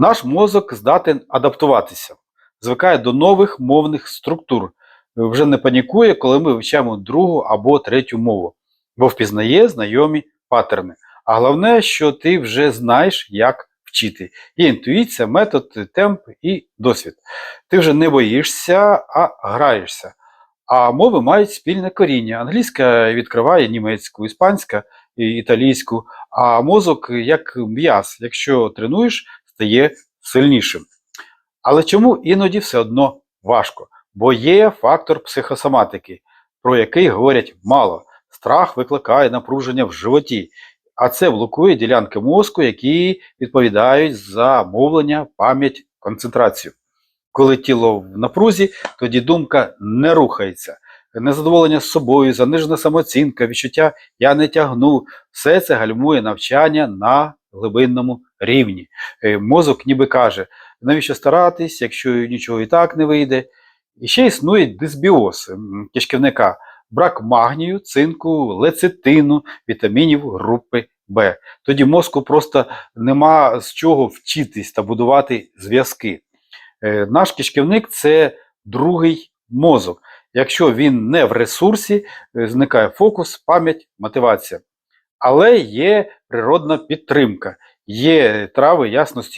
Наш мозок здатен адаптуватися, звикає до нових мовних структур, вже не панікує, коли ми вивчаємо другу або третю мову, бо впізнає знайомі паттерни. А головне, що ти вже знаєш, як вчити. Є інтуїція, метод, темп і досвід. Ти вже не боїшся, а граєшся. А мови мають спільне коріння. Англійська відкриває німецьку, іспанська і італійську, а мозок як м'яз, якщо тренуєш, стає сильнішим. Але чому іноді все одно важко? Бо є фактор психосоматики, про який говорять мало. Страх викликає напруження в животі, а це блокує ділянки мозку, які відповідають за мовлення, пам'ять, концентрацію. Коли тіло в напрузі, тоді думка не рухається. Незадоволення з собою, занижена самооцінка, відчуття я не тягну. Все це гальмує навчання на глибинному рівні. Е, Мозок ніби каже, навіщо старатись, якщо нічого і так не вийде. І ще існує дисбіоз кишківника, брак магнію, цинку, лецитину, вітамінів групи Б. Тоді мозку просто нема з чого вчитись та будувати зв'язки. Е, Наш кишківник це другий мозок. Якщо він не в ресурсі, е, зникає фокус, пам'ять, мотивація. Але є природна підтримка, є трави ясності